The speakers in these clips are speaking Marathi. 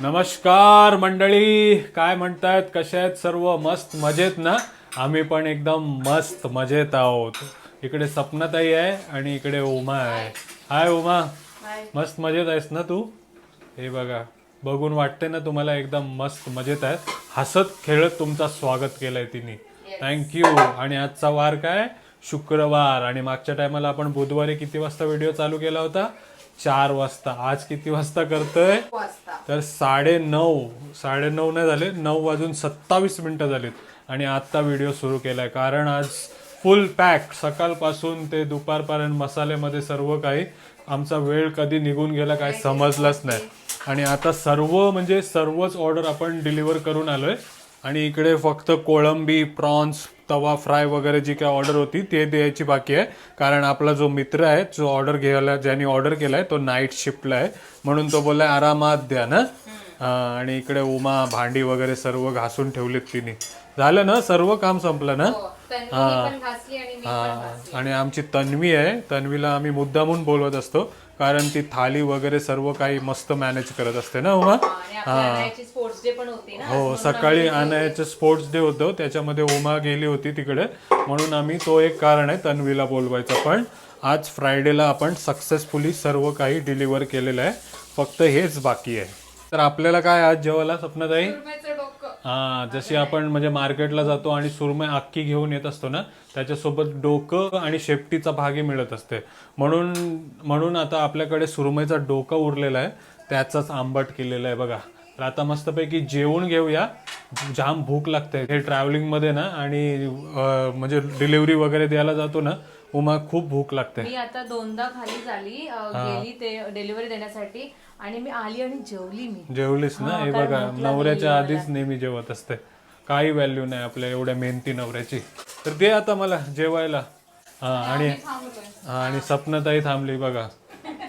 नमस्कार मंडळी. काय म्हणतायत? कशा आहेत? सर्व मस्त मजेत ना? आम्ही पण एकदम मस्त मजेत आहोत. इकडे सपनाताई आहे आणि इकडे उमा आहे. हाय उमा. मस्त मजेत आहेस ना तू? हे बघा बघून वाटते ना तुम्हाला एकदम मस्त मजेत आहे. हसत खेळत तुमचं स्वागत केलंय तिने. थँक्यू आणि आजचा वार काय? शुक्रवार. आणि मागच्या टायमाला आपण बुधवारी किती वाजता व्हिडिओ चालू केला होता? चार वाजता. आज किती वाजता करतोय? तर साडे नऊ साडे नऊ नाही झाले नऊ वाजून सत्तावीस मिनिटं झालीत. आणि आत्ता व्हिडिओ सुरू केलाय. कारण आज फुल पॅक. सकाळपासून ते दुपारपर्यंत मसाल्यामध्ये सर्व काही. आमचा वेळ कधी निघून गेला काय समजलंच नाही. आणि आता सर्व म्हणजे सर्वच ऑर्डर आपण डिलिव्हर करून आलोय. आणि इकडे फक्त कोळंबी प्रॉन्स तवा फ्राय वगैरे जी काय ऑर्डर होती ते द्यायची बाकी आहे. कारण आपला जो मित्र आहे जो ऑर्डर घ्यायला ज्यांनी ऑर्डर केलाय तो नाईट शिफ्टला आहे. म्हणून तो बोललाय आरामात द्या ना. हा, आणि इकडे उमा भांडी वगैरे सर्व घासून ठेवलीत तिने. झालं ना? सर्व काम संपलं ना? आणि मी हा. आणि आमची तन्वी आहे. तन्वीला आम्ही मुद्दामून बोलवत असतो. कारण ती थाली वगैरे सर्व काही मस्त मॅनेज करत असते ना उमा? आणायची स्पोर्ट्स डे पण होती ना हो सकाळी आणायचं स्पोर्ट्स डे होतं त्याच्यामध्ये उमा गेली होती तिकडे. म्हणून आम्ही तो एक कारण आहे तन्वीला बोलवायचं. पण आज फ्रायडेला आपण सक्सेसफुली सर्व काही डिलिव्हर केलेलं आहे. फक्त हेच बाकी आहे. तर आपल्याला काय आज जेवायला सपनाताई हा जशी आपण म्हणजे मार्केटला जातो आणि सुरमई अख्खी घेऊन येत असतो ना त्याच्यासोबत डोकं आणि शेपटीचा भागी मिळत असते. म्हणून म्हणून आता आपल्याकडे सुरमईचा डोकं उरलेला आहे त्याचाच आंबट केलेला आहे बघा. तर आता मस्तपैकी जेवून घेऊया. जाम भूक लागते. हे travelling मध्ये ना आणि म्हणजे डिलिव्हरी वगैरे द्यायला जातो ना उमा खूप भूक लागते. मी आता दोनदा खाली झाली गेली ते डिलिव्हरी देण्यासाठी. आणि मी आली आणि जेवली मी. जेवलीस ना? हे बघा नवऱ्याच्या आधीच नेहमी जेवत असते. काही व्हॅल्यू नाही आपल्या एवढ्या मेहनती नवऱ्याची. तर दे आता मला जेवायला. हा आणि हा, आणि सपनाताई थांबली बघा.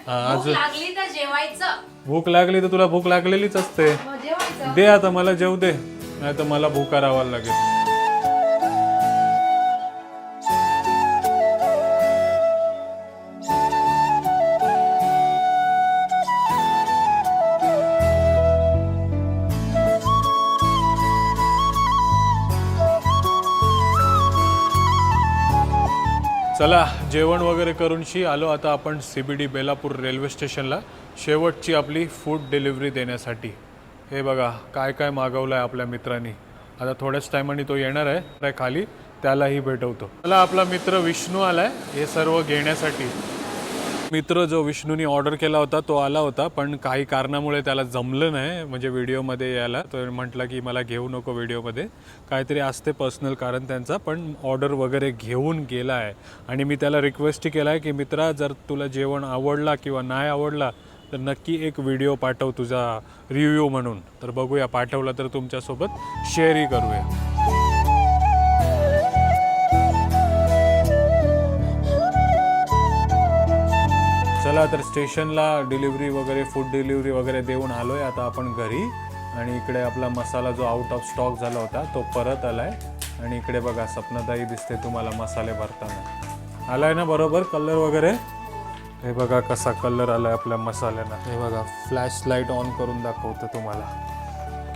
हा अजून लागली तर जेवायचं. भूक लागली तर तुला भूक लागलेलीच असते. मग जेवायचं. दे आता मला जेव दे. नाही तर मला भूका राहावं लागेल. चला जेवण वगैरे करूनशी आलो. आता आपण C B D Belapur railway स्टेशनला. शेवटची आपली फूड डिलिव्हरी देण्यासाठी. हे बघा काय काय मागवलं आहे आपल्या मित्रांनी. आता थोड्याच टायमाने तो येणार आहे. काय खाली त्यालाही भेटवतो. मला आपला मित्र विष्णू आलाय. हे सर्व घेण्यासाठी. मित्र जो विष्णूनी ऑर्डर केला होता तो आला होता पण काही कारणामुळे त्याला जमलं नाही म्हणजे व्हिडिओमध्ये यायला. तर म्हटलं की मला घेऊ नको व्हिडिओमध्ये. काहीतरी असते पर्सनल कारण त्यांचा पण ऑर्डर वगैरे घेऊन गेला आहे आणि मी त्याला रिक्वेस्टही केला आहे की मित्रा जर तुला जेवण आवडला किंवा नाही आवडला तर नक्की एक व्हिडिओ पाठव तुझा रिव्ह्यू म्हणून. तर बघूया पाठवला तर तुमच्यासोबत शेअरही करूया. झाला तर स्टेशनला डिलिव्हरी वगैरे फूड डिलिव्हरी वगैरे देऊन आलो आहे आता आपण घरी. आणि इकडे आपला मसाला जो आउट ऑफ स्टॉक झाला होता तो परत आला आहे आणि इकडे बघा सपनाताई दिसते तुम्हाला मसाले भरताना. आला आहे ना बरोबर कलर वगैरे? हे बघा कसा कलर आला आहे आपल्या मसाल्यानं. हे बघा फ्लॅश लाइट ऑन करून दाखवतं तुम्हाला.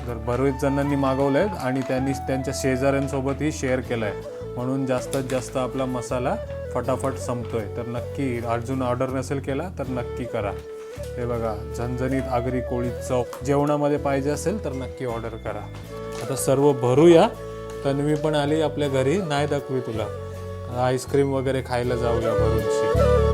तर बरेच जणांनी मागवलं आहेत आणि त्यांनी त्यांच्या शेजाऱ्यांसोबतही शेअर केलं आहे म्हणून जास्तीत जास्त आपला मसाला फटाफट संपतोय. तर नक्की अजून ऑर्डर नसेल केला तर नक्की करा. हे बघा झणझणीत आगरी कोळी चव जेवणामध्ये पाहिजे असेल तर नक्की ऑर्डर करा. आता सर्व भरूया. तन्वी पण आली आपल्या घरी नाही दाखवी तुला. आईस्क्रीम वगैरे खायला जाऊया भरूनशी.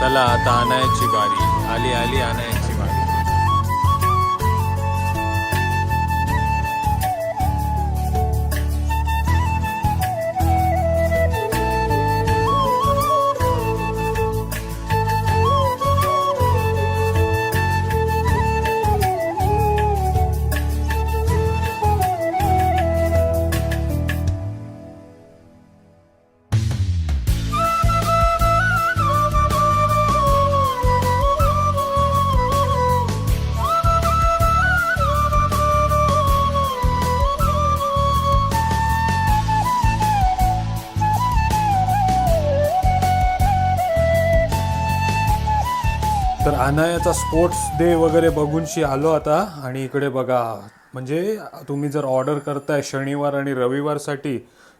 चला आता आणायची बारी आली आली आणायची. बारी अनायाचा स्पोर्ट्स डे वगैरे बघूनशी आलो आता. आणि इकडे बघा म्हणजे तुम्ही जर ऑर्डर करताय शनिवार आणि रविवारसाठी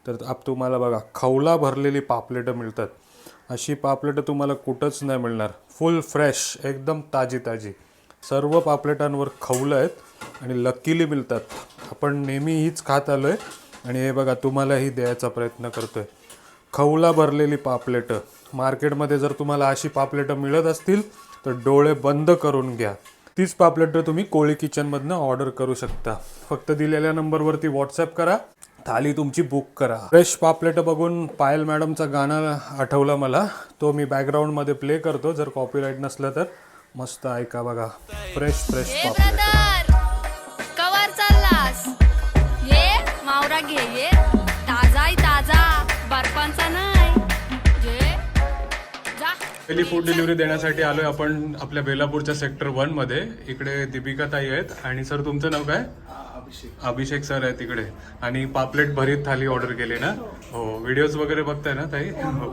तर आप तुम्हाला बघा खवला भरलेली पापलेटं मिळतात. अशी पापलेटं तुम्हाला कुठंच नाही मिळणार. फुल फ्रेश एकदम ताजी ताजी सर्व पापलेटांवर खवलं आहेत आणि लकीली मिळतात. आपण नेहमी हीच खात आलो आहे आणि हे बघा तुम्हालाही द्यायचा प्रयत्न करतो आहे खवला भरलेली पापलेटं. मार्केटमध्ये जर तुम्हाला अशी पापलेटं मिळत असतील तर डोळे बंद करून घ्या. तीच पापलेटं तुम्ही कोळी किचनमधनं ऑर्डर करू शकता. फक्त दिलेल्या नंबरवरती व्हॉट्सअप करा. थाली तुमची बुक करा. फ्रेश पापलेटं बघून पायल मॅडमचं गाणं आठवलं मला. तो मी बॅकग्राऊंडमध्ये प्ले करतो. जर कॉपीराईट नसलं तर मस्त ऐका बघा. फ्रेश फ्रेश पापलेट. कवर चाललास? ये मावरा घे ये. पहिली फूड डिलिव्हरी देण्यासाठी आलोय आपण आपल्या बेलापूरच्या सेक्टर वनमध्ये. इकडे दीपिका ताई आहेत. आणि सर तुमचं नाव काय? अभिषेक. सर आहेत तिकडे. आणि पापलेट भरीत थाली ऑर्डर केली ना? हो व्हिडिओज वगैरे बघताय ना ताई? हो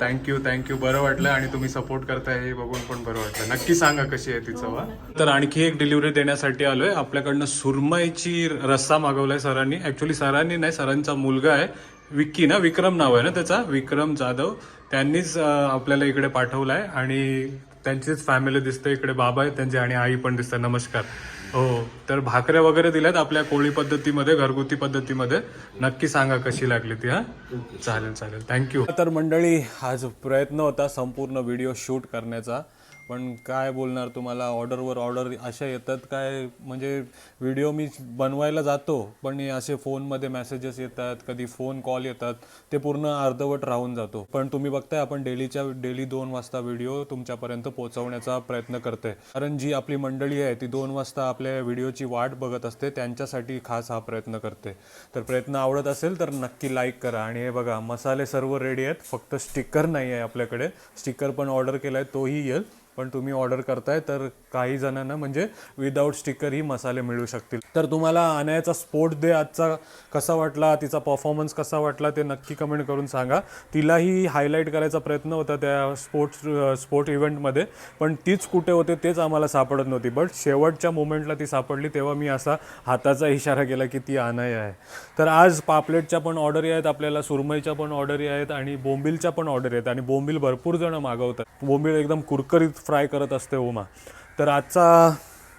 थँक्यू थँक्यू बरं वाटलं आणि तुम्ही सपोर्ट करताय हे बघून पण बरं वाटलं. नक्की सांगा कशी आहे ती चवा. तर आणखी एक डिलिव्हरी देण्यासाठी आलोय. आपल्याकडनं सुरमईची रस्सा मागवलाय सरांनी. ऍक्च्युली सरांनी नाही सरांचा मुलगा आहे. विक्की ना? विक्रम नाव आहे ना त्याचा? विक्रम जाधव. त्यांनीच आपल्याला इकडे पाठवलाय आणि त्यांचीच फॅमिली दिसते. इकडे बाबा आहेत त्यांची आणि आई पण दिसते नमस्कार. हो तर भाकऱ्या वगैरे दिल्यात आपल्या कोळी पद्धतीमध्ये घरगुती पद्धतीमध्ये. नक्की सांगा कशी लागली ती हा? चालेल चालेल. थँक्यू तर मंडळी आज प्रयत्न होता संपूर्ण व्हिडिओ शूट करण्याचा. पण काय बोलणार तुम्हाला? ऑर्डरवर ऑर्डर अशा येतात काय? म्हणजे व्हिडिओ मी बनवायला जातो पण असे फोनमध्ये मेसेजेस येतात कधी फोन कॉल येतात ते पूर्ण अर्धवट राहून जातो. पण तुम्ही बघताय आपण डेलीच्या डेली दोन वाजता व्हिडिओ तुमच्यापर्यंत पोहोचवण्याचा प्रयत्न करते कारण जी आपली मंडळी आहे ती दोन वाजता आपल्या व्हिडिओची वाट बघत असते त्यांच्यासाठी खास हा प्रयत्न करते. तर प्रयत्न आवडत असेल तर नक्की लाईक करा. आणि हे बघा मसाले सर्व रेडी आहेत. फक्त स्टिकर नाही आहे आपल्याकडे. स्टिकर पण ऑर्डर केला आहे तोही येईल. पण तुम्ही ऑर्डर करताय तर काही जणांना म्हणजे विदाऊट स्टिकर ही मसाले मिळू शकतील. तर तुम्हाला आणायचा स्पोर्ट डे आजचा कसा वाटला तिचा परफॉर्मन्स कसा वाटला ते नक्की कमेंट करून सांगा. तिलाही हायलाईट करायचा प्रयत्न होता त्या स्पोर्ट्स स्पोर्ट इव्हेंटमध्ये पण तीच कुठे होते तेच आम्हाला सापडत नव्हती. बट शेवटच्या मोमेंटला ती सापडली तेव्हा मी असा हाताचा इशारा केला की ती अनाय आहे. तर आज पापलेटच्या पण ऑर्डरी आहेत आपल्याला सुरमईच्या पण ऑर्डरी आहेत आणि बोंबिलच्या पण ऑर्डर आहेत. आणि बोंबील भरपूर जण मागवतात. बोंबील एकदम कुरकरीत फ्राय करत असते उमा तर आजचा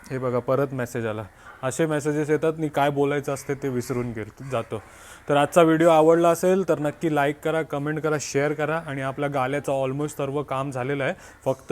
हे बघा परत मेसेज आला. असे मेसेजेस येतात मी काय बोलायचं असते ते विसरून गेल जातो. तर आजचा व्हिडिओ आवडला असेल तर नक्की लाईक करा कमेंट करा शेअर करा आणि आपल्या गाल्याचं ऑलमोस्ट सर्व काम झालेलं आहे. फक्त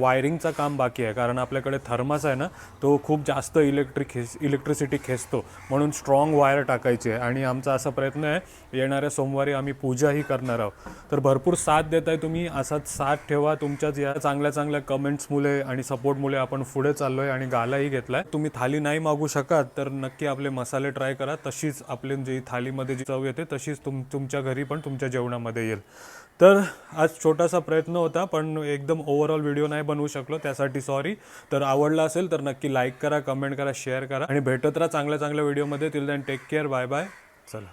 वायरिंगचं काम बाकी आहे कारण आपल्याकडे थर्मास आहे ना तो खूप जास्त इलेक्ट्रिक खेस इलेक्ट्रिसिटी खेचतो. म्हणून स्ट्रॉंग वायर टाकायची आहे. आणि आमचा असा प्रयत्न आहे येणाऱ्या सोमवारी आम्ही पूजाही करणार आहोत. तर भरपूर साथ देत आहे तुम्ही. असाच साथ ठेवा. तुमच्याच या चांगल्या चांगल्या कमेंट्समुळे आणि सपोर्टमुळे आपण पुढे चाललो आहे आणि गालाही घेतला आहे तुम्ही थाली नाही मागू शकात तर नक्की आपले मसाले ट्राय करा. तशीच आपले जी थालीमध्ये जी चव येते तशीच तुम तुमच्या घरी पण तुमच्या जेवणामध्ये येईल. तर आज छोटासा प्रयत्न होता पण एकदम ओव्हरऑल व्हिडिओ नाही बनवू शकलो त्यासाठी सॉरी तर आवडला असेल तर नक्की लाईक करा कमेंट करा शेअर करा. आणि भेटत राहा चांगल्या चांगल्या व्हिडिओमध्ये till then take care bye bye चला.